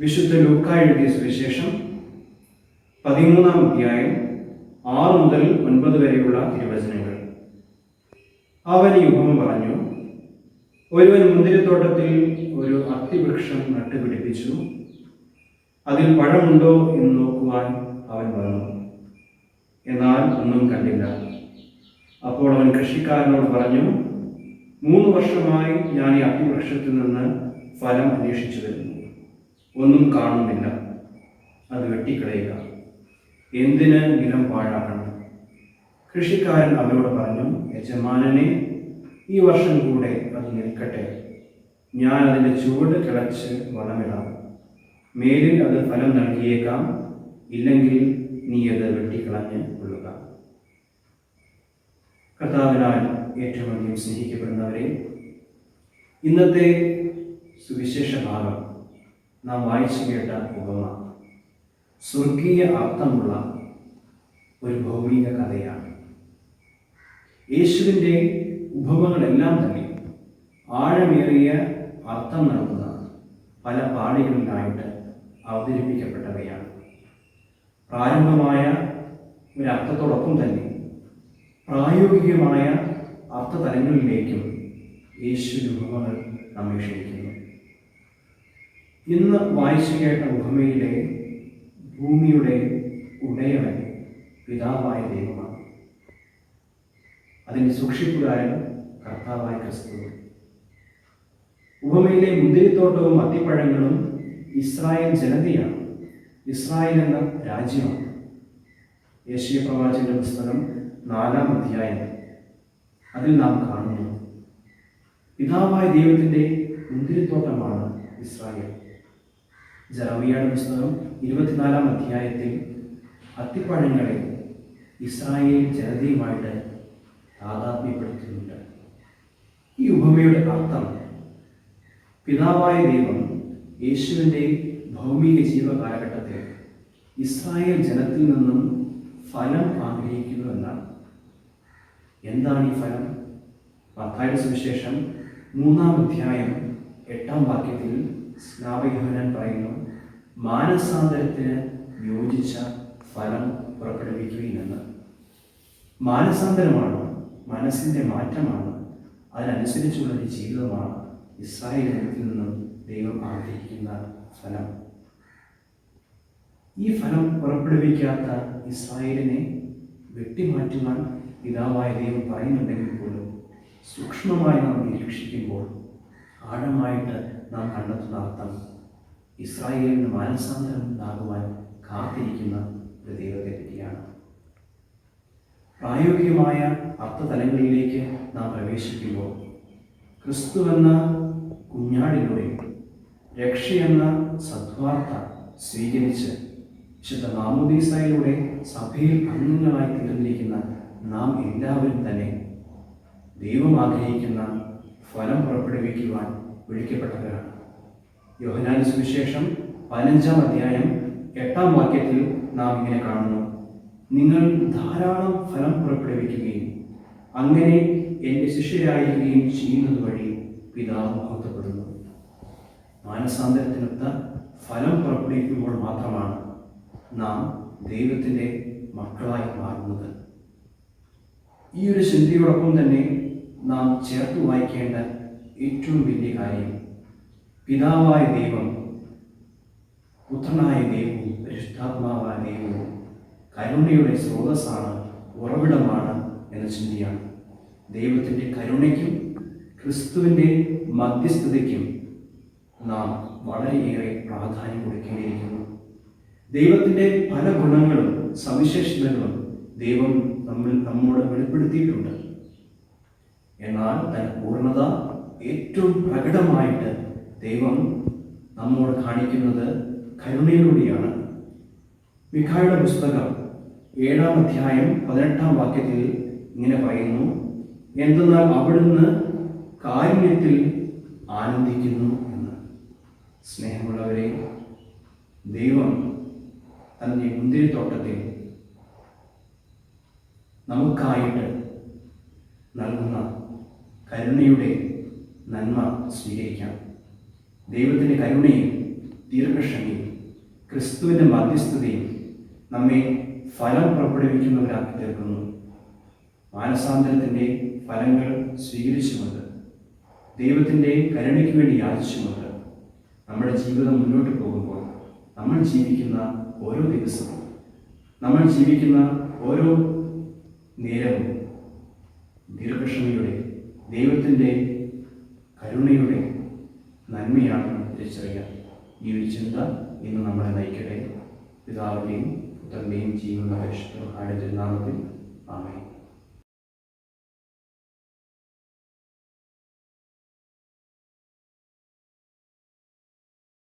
വിശുദ്ധ ലൂക്ക എഴുതിയ സുവിശേഷം പതിമൂന്നാം അധ്യായം ആറ് മുതൽ ഒൻപത് വരെയുള്ള തിരുവചനങ്ങൾ. അവൻ ഈ ഉപമ പറഞ്ഞു ഒരുവൻ മുന്തിരിത്തോട്ടത്തിൽ ഒരു അത്തിവൃക്ഷം നട്ടുപിടിപ്പിച്ചു. അതിൽ പഴമുണ്ടോ എന്ന് നോക്കുവാൻ അവൻ വന്നു. എന്നാൽ ഒന്നും കണ്ടില്ല. അപ്പോൾ അവൻ കൃഷിക്കാരനോട് പറഞ്ഞു മൂന്ന് വർഷമായി ഞാൻ ഈ അത്തിവൃക്ഷത്തിൽ നിന്ന് ഫലം അന്വേഷിച്ചു വരുന്നു. ഒന്നും കാണുന്നില്ല. അത് വെട്ടിക്കളയുക. എന്തിന് നിലം പാഴാക്കണം? കൃഷിക്കാരൻ അവരോട് പറഞ്ഞു യജമാനനെ ഈ വർഷം കൂടെ അത് നിൽക്കട്ടെ. ഞാൻ അതിന്റെ ചുവട് കിളച്ച് വളമിടാം മേലിൽ അത് ഫലം നൽകിയേക്കാം. ഇല്ലെങ്കിൽ നീ അത് വെട്ടിക്കളഞ്ഞ് കൊള്ളുക. കർത്താവിനാൽ ഏറ്റവും അധികം സ്നേഹിക്കപ്പെടുന്നവരെ ഇന്നത്തെ സുവിശേഷ ഭാഗം നാം വായിച്ചു കേട്ട ഉപമ സ്വർഗീയ അർത്ഥമുള്ള ഒരു ഭൗമിക കഥയാണ്. യേശുവിന്റെ ഉപമകളെല്ലാം തന്നെ ആഴമേറിയ അർത്ഥം നൽകുന്ന പല പാളികളിലായിട്ട് അവതരിപ്പിക്കപ്പെട്ടവയാണ്. പ്രാരംഭമായ ഒരു അർത്ഥത്തോടൊപ്പം തന്നെ പ്രായോഗികമായ അർത്ഥതലങ്ങളിലേക്കും യേശു രൂപങ്ങൾ നമ്മെ ക്ഷണിക്കുന്നു. ഇന്ന് വായിച്ചു കേട്ട ഉപമയിലെ ഭൂമിയുടെ ഉടയവൻ പിതാവായ ദൈവമാണ്. അതിന്റെ സൂക്ഷിപ്പുകാരൻ കർത്താവായ ക്രിസ്തു. ഉപമയിലെ മുന്തിരിത്തോട്ടവും അത്തിപ്പഴങ്ങളും ഇസ്രായേൽ ജനതയാണ്. ഇസ്രായേൽ എന്ന രാജ്യമാണ്. യേശീയ പ്രവാചകന്റെ പുസ്തകം നാലാം അധ്യായം. അതിൽ നാം കാണുന്നു. പിതാവായ ദൈവത്തിന്റെ മുന്തിരിത്തോട്ടമാണ് ഇസ്രായേൽ. ജറമിയുടെ പുസ്തകം ഇരുപത്തിനാലാം അധ്യായത്തിൽ അത്തിപ്പഴങ്ങളെ ഇസ്രായേൽ ജനതയുമായിട്ട് താതാത്മ്യപ്പെടുത്തുന്നുണ്ട്. ഈ ഉപമയുടെ അർത്ഥം പിതാവായ ദൈവം യേശുവിന്റെ ഭൗമിക ജീവകാലഘട്ടത്തിൽ ഇസ്രായേൽ ജനത്തിൽ നിന്നും ഫലം ആഗ്രഹിക്കുന്നു എന്നാണ്. എന്താണ് ഈ ഫലം? മത്തായുടെ സുവിശേഷം മൂന്നാം അധ്യായം എട്ടാം വാക്യത്തിൽ സ്നാപകഹനൻ പറയുന്നു മാനസാന്തരത്തിന് യോജിച്ച ഫലം പുറപ്പെടുവിക്കുകയെന്ന് മാനസാന്തരമാണ് മനസ്സിന്റെ മാറ്റമാണ് അതിനനുസരിച്ചുള്ള ഒരു ജീവിതമാണ് ഇസ്രായേൽ ജനത്തിൽ നിന്നും ദൈവം ആഗ്രഹിക്കുന്ന ഫലം. ഈ ഫലം പുറപ്പെടുവിക്കാത്ത ഇസ്രായേലിനെ വെട്ടിമാറ്റുവാൻ പിതാവായ ദൈവം പറയുന്നുണ്ടെങ്കിൽ പോലും സൂക്ഷ്മമായി നാം നിരീക്ഷിക്കുമ്പോൾ ആഴമായിട്ട് നാം കണ്ടെത്തുന്ന അർത്ഥം ഇസ്രായേലിന് മാനസാന്തരം ഉണ്ടാകുവാൻ കാത്തിരിക്കുന്ന ഒരു ദൈവത്തെ പറ്റിയാണ്. പ്രായോഗികമായ അർത്ഥതലങ്ങളിലേക്ക് നാം പ്രവേശിക്കുമ്പോൾ ക്രിസ്തു എന്ന കുഞ്ഞാടിലൂടെ രക്ഷ എന്ന സദ്വാർത്ത സ്വീകരിച്ച് വിശുദ്ധ മാമുദീസയിലൂടെ സഭയിൽ അംഗങ്ങളായി തീർന്നിരിക്കുന്ന നാം എല്ലാവരും തന്നെ ദൈവം ആഗ്രഹിക്കുന്ന ഫലം പുറപ്പെടുവിക്കുവാൻ വിളിക്കപ്പെട്ടവരാണ്. യോഹനാന സുവിശേഷം പതിനഞ്ചാം അധ്യായം എട്ടാം വാക്യത്തിൽ നാം ഇങ്ങനെ കാണുന്നു. നിങ്ങൾ ധാരാളം ഫലം പുറപ്പെടുവിക്കുകയും അങ്ങനെ എന്റെ ശിഷ്യരായിരിക്കുകയും ചെയ്യുന്നത് വഴി പിതാവ് മഹത്വപ്പെടുന്നു മാനസാന്തരത്തിനൊത്ത ഫലം പുറപ്പെടുവിക്കുമ്പോൾ മാത്രമാണ് നാം ദൈവത്തിന്റെ മക്കളായി മാറുന്നത്. ഈ ഒരു ചിന്തയോടൊപ്പം തന്നെ നാം ചേർത്ത് വായിക്കേണ്ട ഏറ്റവും വലിയ കാര്യം പിതാവായ ദൈവം പുത്രനായ ദൈവവും പരിശുദ്ധാത്മാവായ ദൈവവും കരുണയുടെ സ്രോതസ്സാണ് ഉറവിടമാണ് എന്ന ചിന്തയാണ്. ദൈവത്തിന്റെ കരുണയ്ക്കും ക്രിസ്തുവിന്റെ മധ്യസ്ഥതയ്ക്കും നാം വളരെയേറെ പ്രാധാന്യം കൊടുക്കേണ്ടിയിരിക്കുന്നു. ദൈവത്തിന്റെ പല ഗുണങ്ങളും സവിശേഷതകളും ദൈവം നമ്മൾ നമ്മോട് വെളിപ്പെടുത്തിയിട്ടുണ്ട്. എന്നാൽ തന്റെ പൂർണത ഏറ്റവും പ്രകടമായിട്ട് ദൈവം നമ്മോട് കാണിക്കുന്നത് കരുണയിലൂടെയാണ്. മിഖായുടെ പുസ്തകം ഏഴാം അധ്യായം പതിനെട്ടാം വാക്യത്തിൽ ഇങ്ങനെ പറയുന്നു എന്തെന്നാൽ അവിടുന്ന് കാരുണ്യത്തിൽ ആനന്ദിക്കുന്നു എന്ന്. സ്നേഹമുള്ളവരെ ദൈവം തന്റെ മുന്തിരിത്തോട്ടത്തിൽ നമുക്കായിട്ട് നൽകുന്ന കരുണയുടെ നന്മ സ്വീകരിക്കാം. ദൈവത്തിന്റെ കരുണയും ദീർഘക്ഷമയും ക്രിസ്തുവിന്റെ മധ്യസ്ഥതയും നമ്മെ ഫലം പുറപ്പെടുവിക്കുന്നവരാക്കി തീർക്കുന്നു. മാനസാന്തരത്തിന്റെ ഫലങ്ങൾ സ്വീകരിച്ചുകൊണ്ട് ദൈവത്തിന്റെ കരുണയ്ക്ക് വേണ്ടി യാചിച്ചുകൊണ്ട് നമ്മുടെ ജീവിതം മുന്നോട്ട് പോകുമ്പോൾ നമ്മൾ ജീവിക്കുന്ന ഓരോ ദിവസവും നമ്മൾ ജീവിക്കുന്ന ഓരോ നേരവും ദീർഘക്ഷമയുടെ ദൈവത്തിന്റെ കരുണയുടെ നന്മയാണെന്ന് തിരിച്ചറിയാം ഈ ഒരു ചിന്ത ഇന്ന് നമ്മളെ നയിക്കട്ടെ. പിതാവിന്റെയും പുത്രന്റെയും ജീവനുള്ള പരിശുദ്ധ ആടെ നാമത്തിൽ ആമേ